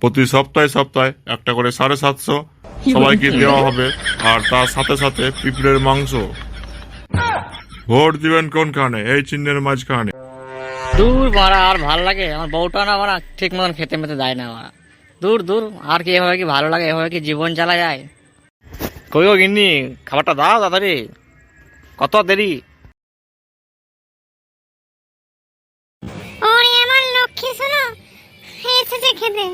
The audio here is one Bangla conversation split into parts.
প্রতি সপ্তাহে সপ্তাহে একটা করে সাড়ে সাতশো সবাইকে দেওয়া হবে। আর তার সাথে সাথে পিঁপড়ের মাংস। ভোট দিবেন কোনখানে এই চিহ্নের মাঝখানে। দূর মারা আর ভালো লাগে? আমার বউটা না মারা ঠিক মতন খেতে মেতে দেয় না মারা দূর দূর আর কি এভাবে কি ভালো লাগে এভাবে কি জীবন চালা যায়? কই গো গিন্নি খাবারটা দাও তাড়াতাড়ি। কত দেরি? ওরে আমার লক্ষ্মী শোনো এসেছে খেতে।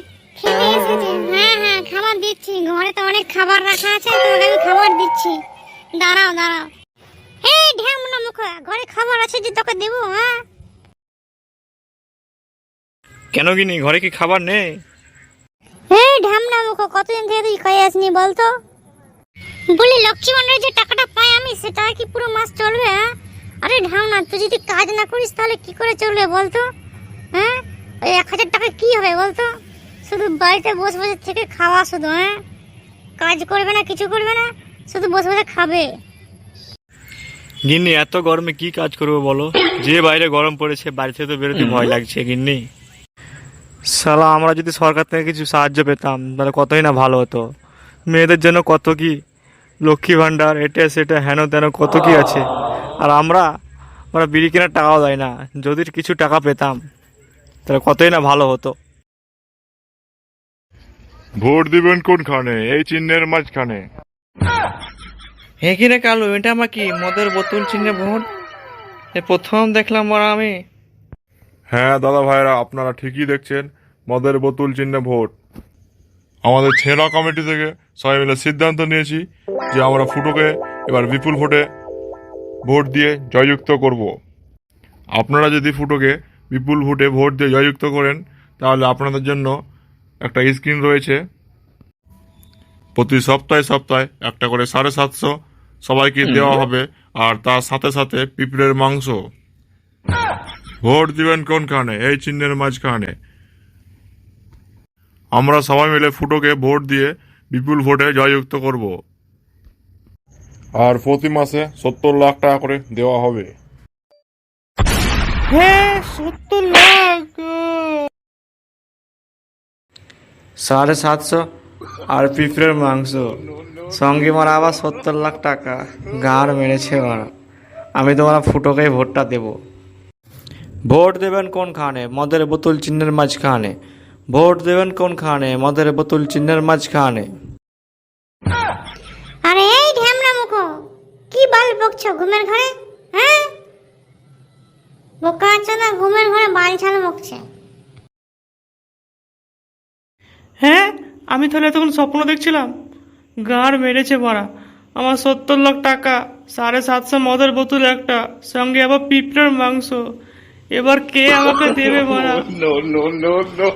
খেতে হ্যাঁ হ্যাঁ খাবার দিচ্ছি। ঘরে তো অনেক খাবার রাখা আছে তোমাকে আমি খাবার দিচ্ছি। দাঁড়াও দাঁড়াও। এই ঢ্যামনা মুখ ঘরে খাবার আছে যে তোকে দেবো হ্যাঁ? কেন গিনি? ঘরে কি খাবার নেই? এই ঢ্যামনা মুখ কতদিন থেকে তুই খাই আসনি বলতো বলি লক্ষ্মী ভান্ডারের যে টাকাটা পাই আমি সেটা কি পুরো মাস চলবে হ্যাঁ? আরে ঢামনা তুই যদি কাজ না করিস তাহলে কি করে চলবে বলতো হ্যাঁ? ওই এক হাজার টাকা কি হবে বলতো শুধু বাড়িতে বসে বসে থেকে খাওয়া শুধু হ্যাঁ? কাজ করবে না কিছু করবে না শুধু বসে বসে খাবে। গিন্নি এত গরমে কি কাজ করব বলো? যে বাইরে গরম পড়েছে বাড়ি থেকে তো বেরোতে ভয় লাগছে গিন্নি। সালা আমরা যদি সরকার থেকে কিছু সাহায্য পেতাম তাহলে কতই না ভালো হতো। মেয়েদের জন্য কত কি? লক্ষ্মী ভাণ্ডার এটা সেটা হেন তেন কত কি আছে? আর আমরা আমরা বিড়ি কেনার টাকাও দেয় না। যদি কিছু টাকা পেতাম তাহলে কতই না ভালো হতো। ভোট দিবেন কোনখানে? এই চিহ্নের মাঝখানে। এখানে কালু এটা আমার কি মদের বোতল চিহ্নে ভোট? এ প্রথম দেখলাম ওরা আমি। হ্যাঁ দাদা ভাইরা আপনারা ঠিকই দেখছেন মদের বোতল চিহ্নে ভোট। আমাদের ছেঁড়া কমিটি থেকে সবাই মিলে সিদ্ধান্ত নিয়েছি যে আমরা ফুটোকে এবার বিপুল ভোটে ভোট দিয়ে জয়যুক্ত করব। আপনারা যদি ফুটোকে বিপুল ভোটে ভোট দিয়ে জয়যুক্ত করেন তাহলে আপনাদের জন্য একটা স্ক্রিন রয়েছে। প্রতি সপ্তাহে সপ্তাহে একটা করে সাড়ে সাতশো সবাইকে দেওয়া হবে আর তার সাথে সাথে পিঁপড়ের মাংস। ভোট দিবেন কোনখানে? এই চিহ্নের মাঝখানে। আমরা সবাই মিলে ফুটোকে ভোট দিয়ে বিপুল ভোটে জয়যুক্ত করব। আর প্রতি মাসে সত্তর লাখ টাকা করে দেওয়া হবে। হ্যাঁ সত্তর লাখ! সাড়ে সাতশো আর পিঁপড়ের মাংস। সঙ্গে মারা আবার সত্তর লাখ টাকা। গাঁর মেরেছে মারা। আমি তোমার ফুটোকেই ভোটটা দেব। ভোট দেবেন কোন কোনখানে? মদের বোতল চিহ্নের মাঝখানে। ভোট দেবেন কোন কোনখানে? মদের বোতল চিহ্নের মাঝখানে। আরে এই ঢ্যামনা মুখ, কি বাল বকছো ঘুমের ঘরে হ্যাঁ? বোকা না, ঘুমের ঘরে বাল ছাল বকছে। হ্যাঁ? আমি তাহলে এতক্ষণ স্বপ্ন দেখছিলাম। গাঁড় মেরেছে বড়া আমার সত্তর লাখ টাকা সাড়ে সাতশো মদের বোতল একটা সঙ্গে আবার পিঁপড়ার মাংস। এবার কে আমাকে দেবে বড়া নো নো নো.